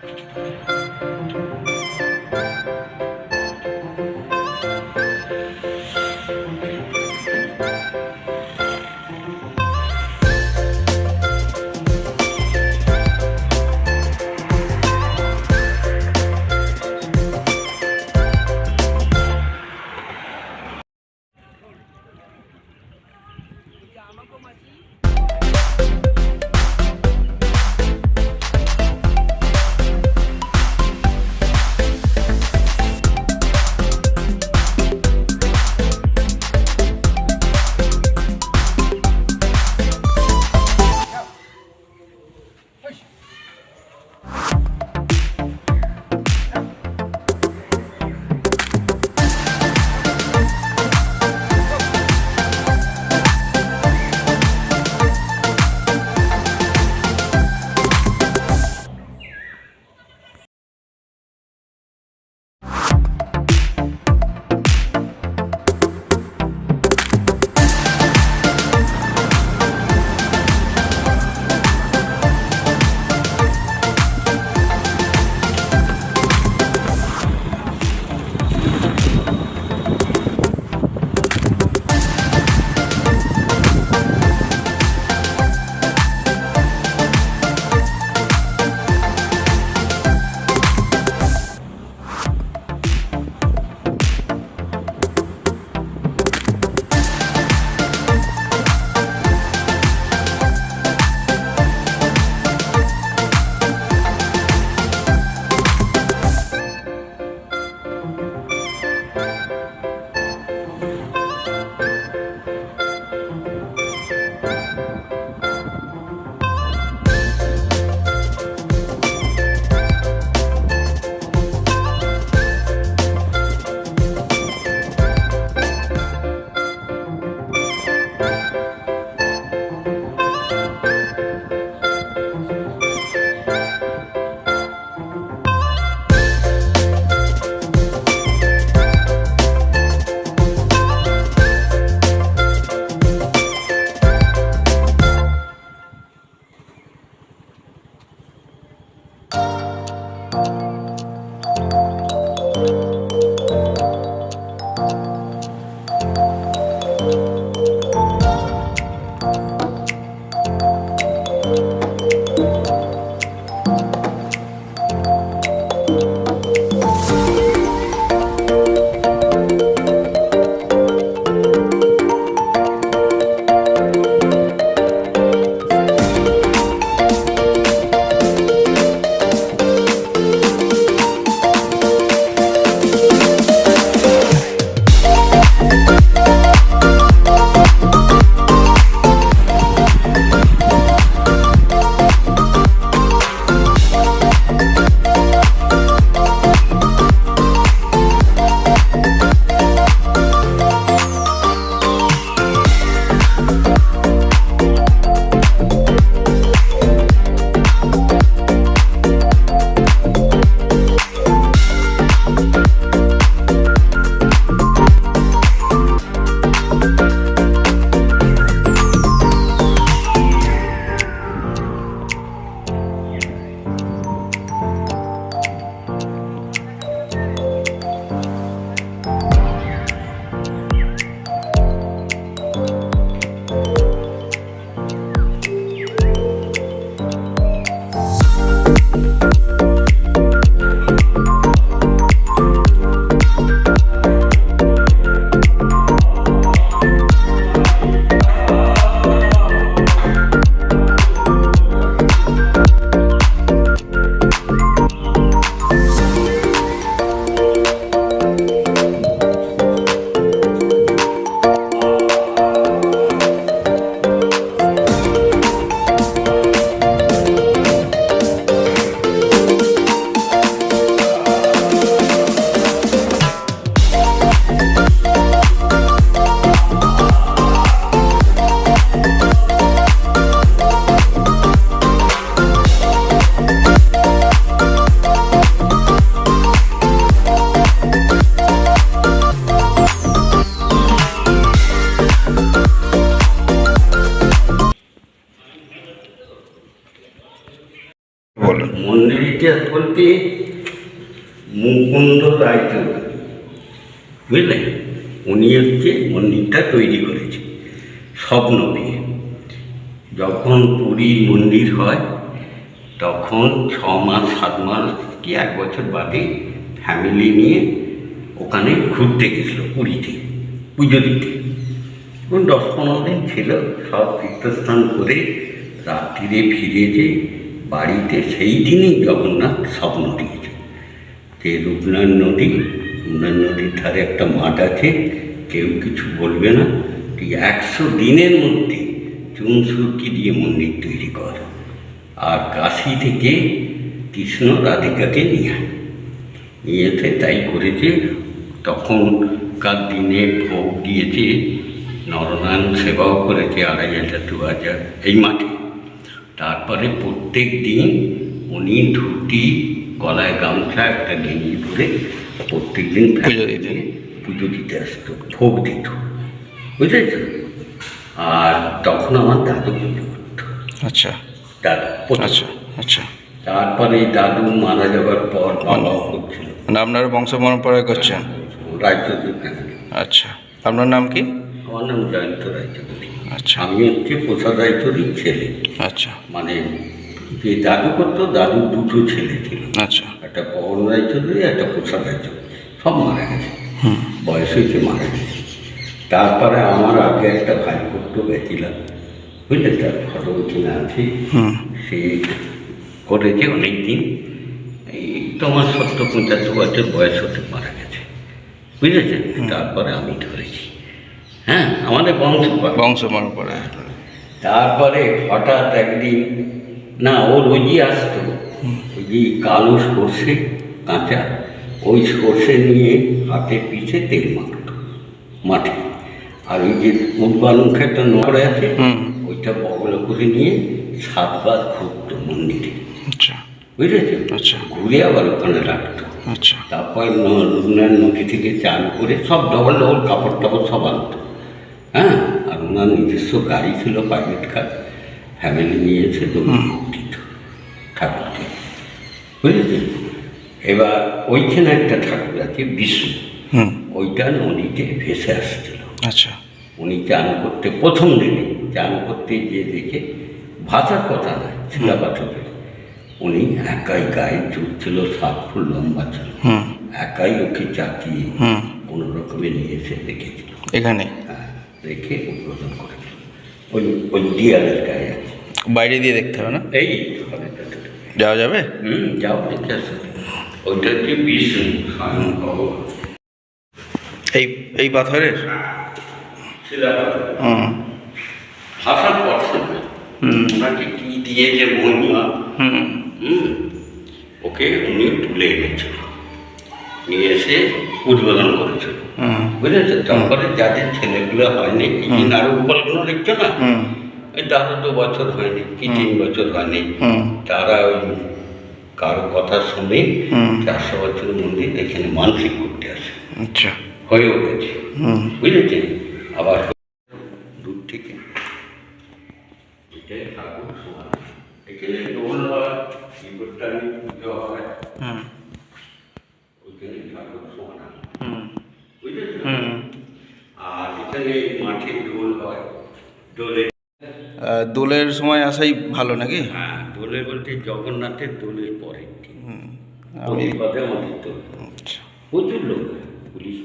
ও ইতিহাস বলতে মুকুন্দ রায়চৌধুরী বুঝলেন উনি হচ্ছে মন্দিরটা তৈরি করেছে, স্বপ্ন পেয়ে যখন পুরীর মন্দির হয়, তখন ছ মাস, সাত মাস কি এক বছর বাদে ফ্যামিলি নিয়ে ওখানে ঘুরতে গেছিল পুরীতে, পুজো দিতে। এবং দশ পনেরো দিন ছিল, সব তীর্থস্থান করে রাত্রিরে ফিরে যে বাড়িতে সেই দিনই জগন্নাথ স্বপ্ন দিয়েছে। যে রূপনারায়ণ নদী, রূপনারায়ণ নদীর ধারে একটা মাঠ আছে, কেউ কিছু বলবে না। তুই একশো দিনের মধ্যে চুন সুরকি দিয়ে মন্দির তৈরি কর। আর কাশি থেকে কৃষ্ণ রাধিকাকে নিয়ে আয়। নিয়ে এসে তাই করেছে। তখনকার দিনে ভোগ দিয়েছে। নরনারায়ণ সেবাও করেছে আড়াই হাজার, দু হাজার, এই মাঠে। তারপরে প্রত্যেক দিন উনি ধুতি গলায় গামছা একটা গেঞ্জি পরে প্রত্যেক দিন পুজো দিতেন। পুজো দিতে আসতো ভোগ দিত। বুঝেছ আর তখন আমার দাদু পুজো করতো। আচ্ছা। দাদু আচ্ছা আচ্ছা। তারপরে দাদু মারা যাওয়ার পর বাবাও করছিল। মানে আপনারা বংশ পরম্পরায় করছেন? ফ্যামিলি আচ্ছা। আপনার নাম কি? আমার নাম জয়ন্ত রায়চৌধুরী আচ্ছা। আমি হচ্ছে প্রসাদ রায়চৌধুরীর ছেলে। আচ্ছা। মানে যে দাদু করতো দাদুর দুটো ছেলে ছিল। আচ্ছা। একটা পবন রায়চৌধুরী একটা প্রসাদ রায়চৌধুরী সব মারা গেছে। বয়স হয়েছে মারা গেছে। তারপরে আমার আগে একটা ভাই করতো গেছিলাম বুঝলে তার ফটো কিনা আছে? সে করেছে অনেক দিন এই তোমার সত্তর পঁচাত্তর বছর বয়স হতে মারা গেছে। বুঝেছেন? তারপরে আমি ধরেছি। হ্যাঁ আমাদের বংশ বংশ পরম্পরায় তারপরে হঠাৎ একদিন না ও রোজই আসতো। ওই যে কালো সর্ষে কাঁচা ওই সর্ষে নিয়ে হাতে পিছে তেল মাখতো মাঠে। আর ওই যে উদ্বালন একটা নড়ে আছে ওইটা বগল করে নিয়ে সাতবার ঘুরতো মন্দিরে। আচ্ছা। বুঝেছেন আচ্ছা। ঘুরে আবার ওখানে রাখতো। আচ্ছা। তারপর নদী থেকে চান করে সব ডবল ডবল কাপড় টাপড় সব আনতো। হ্যাঁ আর ওনার নিজস্ব গাড়ি ছিল প্রাইভেট কার ফ্যামিলি নিয়ে এসে দিত ঠাকুরকে। বুঝেছেন? এবার ওইখানে একটা ঠাকুর আছে বিষ্ণু ওইটা নদীতে ভেসে আসছিল। আচ্ছা। উনি চান করতে প্রথম দিনে চান করতে গিয়ে দেখে ভাষার কথা না শিলা পাথরের উনি একাই গায়ে চুল ছিল সাত ফুট লম্বা ছিল। হুম। একাই ওকে চাকিয়ে হুম। কোনো রকমে নিয়ে এসে রেখেছিল। এখানে? রেখে উদ্বোধন করেছিল ওই ওই দিয়ালের গায়ে বাইরে দিয়ে দেখতে হবে না? এই যাওয়া যাবে? হুম যাও দেখে আসো। ওইটা বিষ্ণু স্বয়ং এই এই পাথরের? হুম। না হুম। ওনাকে কি দিয়েছে মহিমা হুম। হুম। ওকে উনি তুলে এনেছিল নিয়ে এসে উদ্বোধন করেছিল বুঝেছ? তারপরে যাদের ছেলেগুলো হয়নি এই যে নারু গোপালগুলো দেখছ না? তারও দু বছর হয়নি কি তিন বছর হয়নি। তারা ওই কারও কথা শুনে চারশো বছর মন্দির এখানে মানসিক করতে আসে। আচ্ছা। হয়েও গেছে। হুম। বুঝেছেন? আবার দূর থেকে এটাই ঠাকুর শোয়া এখানে দোল হয় শিবটানি পুজো হয় হুম ওইখানে ঠাকুর শোয়া হুম বুঝেছেন হুম মাঠে দোল হয়। দোলে দোলের সময় আসাই ভালো নাকি? হ্যাঁ দোলে বলতে জগন্নাথের দোলের পরে। আমি আমাদের আচ্ছা। প্রচুর লোক পুলিশ